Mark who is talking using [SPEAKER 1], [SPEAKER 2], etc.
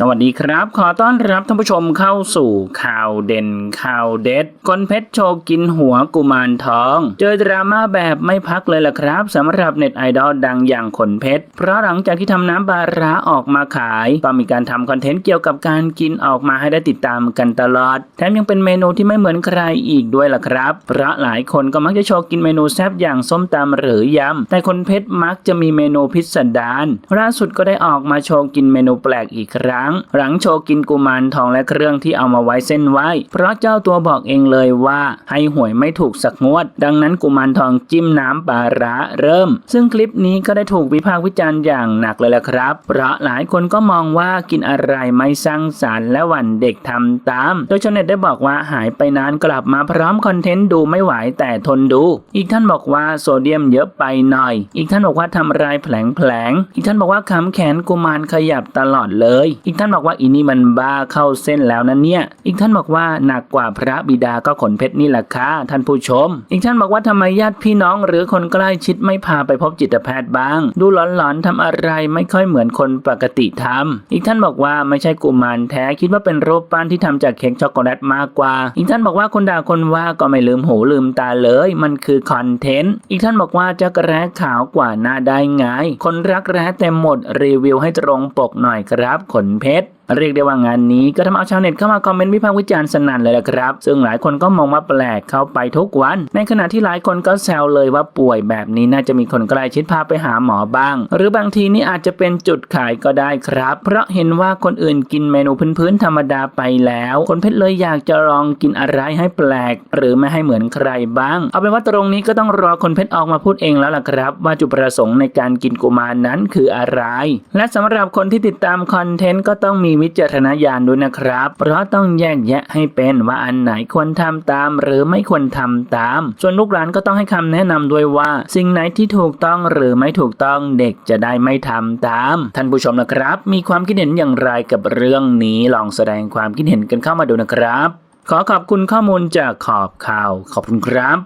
[SPEAKER 1] สวัสดีครับ ขอต้อนรับท่านผู้ชมเข้าสู่ข่าวเด่นข่าวเด็ดคนเพชรโชว์กินหัวกุมารทอง เจอดราม่าแบบไม่พักเลยล่ะครับสำหรับเน็ตไอดอลดังอย่างขนเพชร เพราะหลังจากที่ทำน้ำปลาร้าออกมาขาย ก็มีการทำคอนเทนต์เกี่ยวกับการกินออกมาให้ได้ติดตามกันตลอด แถมยังเป็นเมนูที่ไม่เหมือนใครอีกด้วยล่ะครับ เพราะหลายคนก็มักจะโชว์กินเมนูแซ่บอย่างส้มตำหรือยำแต่คนเพชรมักจะมีเมนูพิสดารล่าสุดก็ได้ออกมาโชว์กินเมนูแปลกอีกครั้งหลังโชกินกุมารทองและเครื่องที่เอามาไว้เส้นไหวเพราะเจ้าตัวบอกเองเลยว่าให้หวยไม่ถูกสักงวด ดังนั้นกุมารทองจิ้มน้ำปลาร้าเริ่ม ซึ่งคลิปนี้ก็ได้ถูกวิพากษ์วิจารณ์อย่างหนักเลยละครับ เพราะหลายคนก็มองว่ากินอะไรไม่สร้างสรรค์และหวันเด็กทำตาม โดยชาวเน็ตได้บอกว่าหายไปนานกลับมาพร้อมคอนเทนต์ดูไม่ไหวแต่ทนดู อีกท่านบอกว่าโซเดียมเยอะไปหน่อย อีกท่านบอกว่าทำรายแผลงแผลง อีกท่านบอกว่าขำแขนกุมารขยับตลอดเลย อีกท่านบอกว่าอีนี่มันบ้าเข้าเส้นแล้วนะเนี่ย อีกท่านบอกว่าหนักกว่าพระบิดาก็ขนเพชรนี่แหละค่ะท่านผู้ชม อีกท่านบอกว่าทำไมญาติพี่น้องหรือคนใกล้ชิดไม่พาไปพบจิตแพทย์บ้าง ดูหลอนๆทำอะไรไม่ค่อยเหมือนคนปกติทำอีกท่านบอกว่าไม่ใช่กุมารแท้คิดว่าเป็นรูปปั้นที่ทำจากเค้กช็อกโกแลตมากกว่า อีกท่านบอกว่าคนด่าคนว่าก็ไม่ลืมหูลืมตาเลย มันคือคอนเทนต์ อีกท่านบอกว่าจะกระแร้ขาวกว่าหน้าได้ไงคนรักแร้เต็มหมดรีวิวให้ตรงปกหน่อยครับขนเพชร เรียกได้ว่างานนี้ก็ทำเอาชาวเน็ตเข้ามาคอมเมนต์วิพากษ์วิจารณ์สนั่นเลยละครับ ซึ่งหลายคนก็มองว่าแปลกเข้าไปทุกวัน ในขณะที่หลายคนก็แซวเลยว่าป่วยแบบนี้น่าจะมีคนใกล้ชิดพาไปหาหมอบ้าง หรือบางทีนี่อาจจะเป็นจุดขายก็ได้ครับ เพราะเห็นว่าคนอื่นกินเมนูพื้นๆธรรมดาไปแล้ว คนเพชรเลยอยากจะลองกินอะไรให้แปลก หรือไม่ให้เหมือนใครบ้าง เอาเป็นว่าตรงนี้ก็ต้องรอคนเพชรออกมาพูดเองแล้วล่ะครับ ว่าจุดประสงค์ในการกินกุมารนั้นคืออะไร และสำหรับคนที่ติดตามคอนเทนต์ก็ต้องมีวิจารณญาณด้วยนะครับ เพราะต้องแยกแยะให้เป็นว่าอันไหนควรทำตาม หรือไม่ควรทำตาม ส่วนลูกหลานก็ต้องให้คำแนะนำด้วยว่า สิ่งไหนที่ถูกต้องหรือไม่ถูกต้องเด็กจะได้ไม่ทำตาม ท่านผู้ชมนะครับ มีความคิดเห็นอย่างไรกับเรื่องนี้ลองแสดงความคิดเห็นกันเข้ามาดูนะครับ ขอขอบคุณข้อมูลจากขอบข่าว ขอบคุณครับ